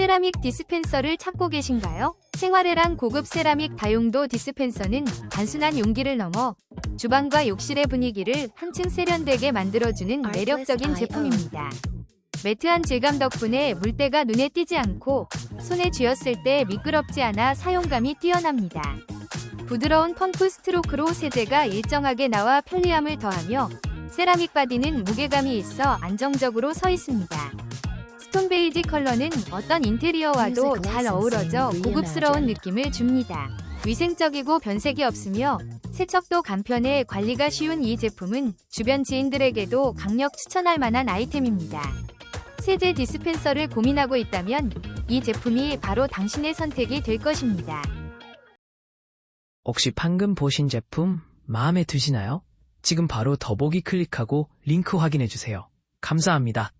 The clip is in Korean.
세라믹 디스펜서를 찾고 계신가요? 생활애랑 고급 세라믹 다용도 디스펜서는 단순한 용기를 넘어 주방과 욕실의 분위기를 한층 세련되게 만들어주는 매력적인 제품입니다. 매트한 질감 덕분에 물때가 눈에 띄지 않고 손에 쥐었을 때 미끄럽지 않아 사용감이 뛰어납니다. 부드러운 펌프 스트로크로 세제가 일정하게 나와 편리함을 더하며 세라믹 바디는 무게감이 있어 안정적으로 서 있습니다. 스톤 베이지 컬러는 어떤 인테리어와도 잘 어우러져 고급스러운 느낌을 줍니다. 위생적이고 변색이 없으며 세척도 간편해 관리가 쉬운 이 제품은 주변 지인들에게도 강력 추천할 만한 아이템입니다. 세제 디스펜서를 고민하고 있다면 이 제품이 바로 당신의 선택이 될 것입니다. 혹시 방금 보신 제품 마음에 드시나요? 지금 바로 더보기 클릭하고 링크 확인해주세요. 감사합니다.